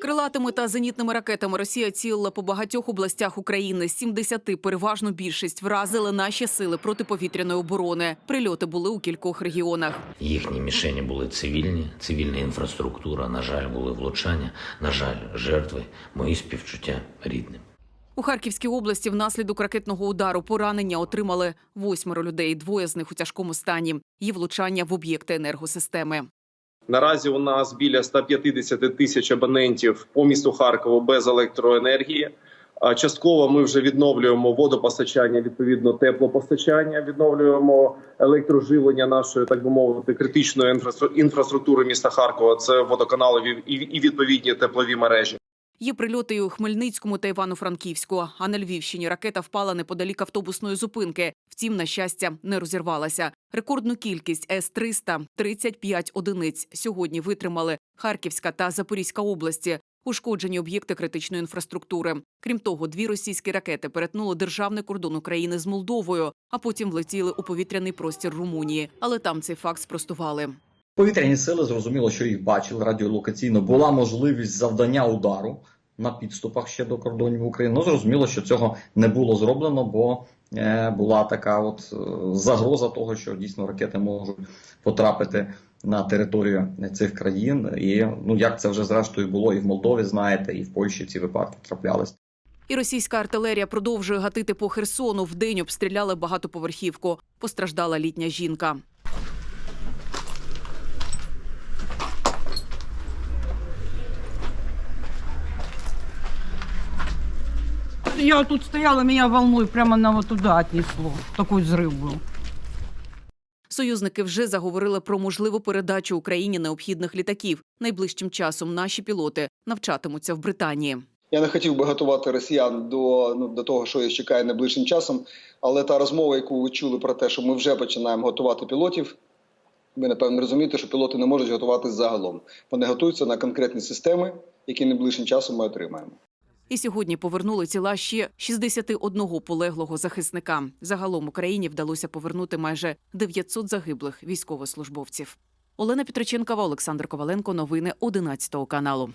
Крилатими та зенітними ракетами Росія цілила по багатьох областях України. З 70 переважну більшість вразили наші сили протиповітряної оборони. Прильоти були у кількох регіонах. Їхні мішені були цивільні, цивільна інфраструктура. На жаль, були влучання. На жаль, жертви. Мої співчуття рідним. У Харківській області внаслідок ракетного удару поранення отримали восьмеро людей. Двоє з них у тяжкому стані. Є влучання в об'єкти енергосистеми. Наразі у нас біля 150 тисяч абонентів по місту Харкову без електроенергії. Частково ми вже відновлюємо водопостачання, відповідно теплопостачання, відновлюємо електроживлення нашої, так би мовити, критичної інфраструк- інфраструктури міста Харкова. Це водоканали і відповідні теплові мережі. Є прильоти у Хмельницькому та Івано-Франківську. А на Львівщині ракета впала неподалік автобусної зупинки. Втім, на щастя, не розірвалася. Рекордну кількість С-300 – 35 одиниць. Сьогодні витримали Харківська та Запорізька області. Ушкоджені об'єкти критичної інфраструктури. Крім того, дві російські ракети перетнули державний кордон України з Молдовою, а потім влетіли у повітряний простір Румунії. Але там цей факт спростували. Повітряні сили зрозуміло, що їх бачили радіолокаційно. Була можливість завдання удару на підступах ще до кордонів України. Ну зрозуміло, що цього не було зроблено, бо е, була така от е, загроза того, що дійсно ракети можуть потрапити на територію цих країн. І ну як це вже зрештою було і в Молдові, знаєте, і в Польщі ці випадки траплялись. І російська артилерія продовжує гатити по Херсону. Вдень обстріляли багатоповерхівку. Постраждала літня жінка. Я тут стояла, меня волной прямо на вот туда отнесло. Такой взрыв был. Союзники вже заговорили про можливу передачу Україні необхідних літаків. Найближчим часом наші пілоти навчатимуться в Британії. Я не хотів би готувати росіян до, ну, до того, що їх чекає найближчим часом. Але та розмова, яку ви чули про те, що ми вже починаємо готувати пілотів, ви напевно розумієте, що пілоти не можуть готуватись загалом. Вони готуються на конкретні системи, які найближчим часом ми отримаємо. І сьогодні повернули тіла ще 61 полеглого захисника. Загалом Україні вдалося повернути майже 900 загиблих військовослужбовців. Олена Петриченкова, Олександр Коваленко. Новини 11 каналу.